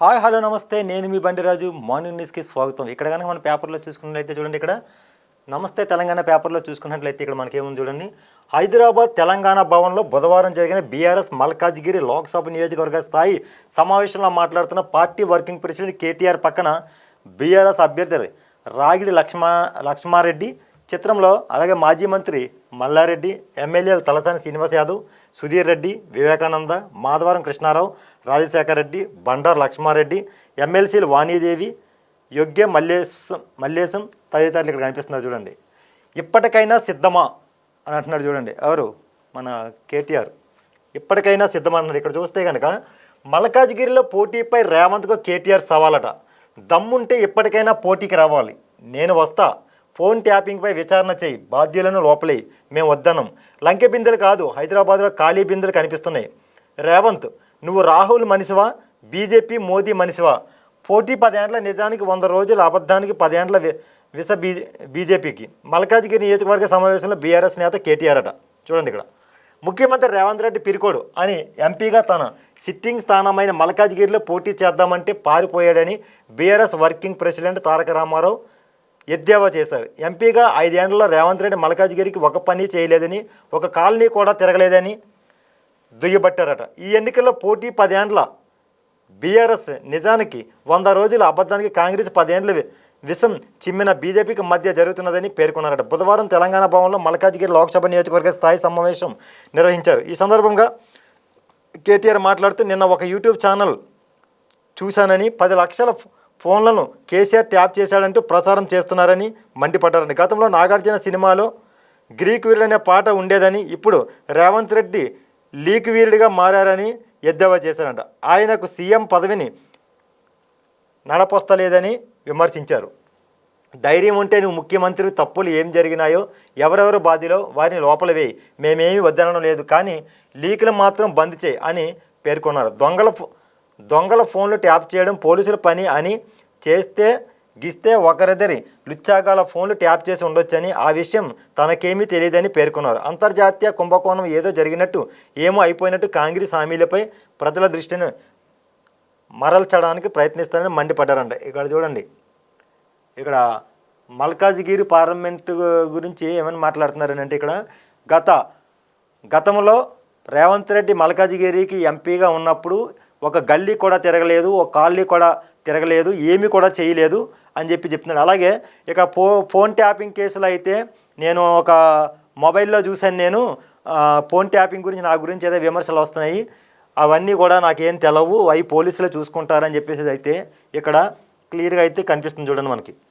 Hi hello నమస్తే. నేను మీ Bandiraju. Morning న్యూస్కి స్వాగతం. ఇక్కడ కనుక మన పేపర్లో చూసుకున్నట్లయితే చూడండి ఇక్కడ. నమస్తే తెలంగాణ పేపర్లో చూసుకున్నట్లయితే ఇక్కడ మనకేముంది చూడండి. హైదరాబాద్ తెలంగాణ భవన్లో బుధవారం జరిగిన బీఆర్ఎస్ మల్కాజ్గిరి లోక్సభ నియోజకవర్గ స్థాయి సమావేశంలో మాట్లాడుతున్న పార్టీ వర్కింగ్ ప్రెసిడెంట్ కేటీఆర్ పక్కన బీఆర్ఎస్ అభ్యర్థి రాగిడి లక్ష్మ లక్ష్మారెడ్డి చిత్రంలో అలాగే మాజీ మంత్రి మల్లారెడ్డి ఎమ్మెల్యేలు తలసాని శ్రీనివాస్ యాదవ్ సుధీర్ రెడ్డి వివేకానంద మాధవరం కృష్ణారావు రాజశేఖర్ రెడ్డి బండారు లక్ష్మారెడ్డి ఎమ్మెల్సీలు వాణీదేవి యోగ్య మల్లేశం మల్లేశం తదితరులు ఇక్కడ కనిపిస్తున్నారు చూడండి. ఇప్పటికైనా సిద్ధమా అని అంటున్నాడు చూడండి. ఎవరు? మన కేటీఆర్. ఇప్పటికైనా సిద్ధమా అన్నారు. ఇక్కడ చూస్తే కనుక మల్కాజ్గిరిలో పోటీపై రేవంత్కు కేటీఆర్ సవాలట. దమ్ముంటే ఇప్పటికైనా పోటీకి రావాలి. నేను వస్తా. ఫోన్ ట్యాపింగ్పై విచారణ చేయి. బాధ్యులను లోపలి. మేము వద్దనం. లంకె బిందెలు కాదు హైదరాబాద్లో ఖాళీ బిందెలు కనిపిస్తున్నాయి. రేవంత్ నువ్వు రాహుల్ మనిషివా? బీజేపీ మోదీ మనిషివా? పోటీ పదేండ్ల నిజానికి వంద రోజుల అబద్ధానికి పదేండ్ల విష విస బీజే బీజేపీకి. మల్కాజ్గిరి నియోజకవర్గ సమావేశంలో బీఆర్ఎస్ నేత కేటీఆర్ అట చూడండి ఇక్కడ. ముఖ్యమంత్రి రేవంత్ రెడ్డి పిరికోడు అని ఎంపీగా తన సిట్టింగ్ స్థానమైన మల్కాజ్గిరిలో పోటీ చేద్దామంటే పారిపోయాడని BRS working president Taraka Ramarao ఎద్దేవా చేశారు. ఎంపీగా ఐదేళ్ళలో రేవంత్ రెడ్డి మల్కాజ్గిరికి ఒక పని చేయలేదని ఒక కాలనీ కూడా తిరగలేదని దుయ్యబట్టారట. ఈ ఎన్నికల్లో పోటీ పదేండ్ల. బీఆర్ఎస్ నిజానికి వంద రోజుల అబద్ధానికి కాంగ్రెస్ పదేండ్ల విషం చిమ్మిన బీజేపీకి మధ్య జరుగుతున్నదని పేర్కొన్నారట. బుధవారం తెలంగాణ భవన్లో మల్కాజ్గిరి లోక్సభ నియోజకవర్గ స్థాయి సమావేశం నిర్వహించారు. ఈ సందర్భంగా కేటీఆర్ మాట్లాడుతూ నిన్న ఒక యూట్యూబ్ ఛానల్ చూశానని పది లక్షల ఫోన్లను కేసీఆర్ ట్యాప్ చేశాడంటూ ప్రచారం చేస్తున్నారని మండిపడ్డారని గతంలో నాగార్జున సినిమాలో గ్రీక్ వీరుడు అనే పాట ఉండేదని ఇప్పుడు రేవంత్ రెడ్డి లీక్ వీరుడిగా మారారని ఎద్దేవా చేశారంట ఆయనకు సీఎం పదవిని నడపొస్తలేదని విమర్శించారు. ధైర్యం ఉంటే నువ్వు ముఖ్యమంత్రి తప్పులు ఏం జరిగినాయో ఎవరెవరు బాధిలో వారిని లోపల వేయి. మేమేమీ వద్దనడం లేదు కానీ లీకులు మాత్రం బంద్ చేయి అని పేర్కొన్నారు. దొంగల ఫో- దొంగల ఫోన్లు ట్యాప్ చేయడం పోలీసుల పని అని చేస్తే గిస్తే ఒకరిద్దరి లుచ్చాగాల ఫోన్లు ట్యాప్ చేసి ఉండొచ్చని ఆ విషయం తనకేమీ తెలియదని పేర్కొన్నారు. అంతర్జాతీయ కుంభకోణం ఏదో జరిగినట్టు ఏమో అయిపోయినట్టు కాంగ్రెస్ హామీలపై ప్రజల దృష్టిని మరల్చడానికి ప్రయత్నిస్తారని మండిపడ్డారంట. ఇక్కడ చూడండి. ఇక్కడ మల్కాజ్గిరి పార్లమెంట్ గురించి ఏమని మాట్లాడుతున్నారని అంటే ఇక్కడ గత గతంలో రేవంత్ రెడ్డి మల్కాజ్గిరికి ఎంపీగా ఉన్నప్పుడు ఒక గల్లీ కూడా తిరగలేదు ఒక కాలనీ కూడా తిరగలేదు ఏమీ కూడా చేయలేదు అని చెప్పి చెప్తున్నాడు అలాగే ఇక ఫో ఫోన్ ట్యాపింగ్ కేసులో అయితే నేను ఒక మొబైల్లో చూశాను నేను. ఫోన్ ట్యాపింగ్ గురించి నా గురించి ఏదో విమర్శలు వస్తున్నాయి. అవన్నీ కూడా నాకేం తెలవు. అవి పోలీసులు చూసుకుంటారని చెప్పేసి అయితే ఇక్కడ క్లియర్గా అయితే కనిపిస్తుంది చూడండి మనకి.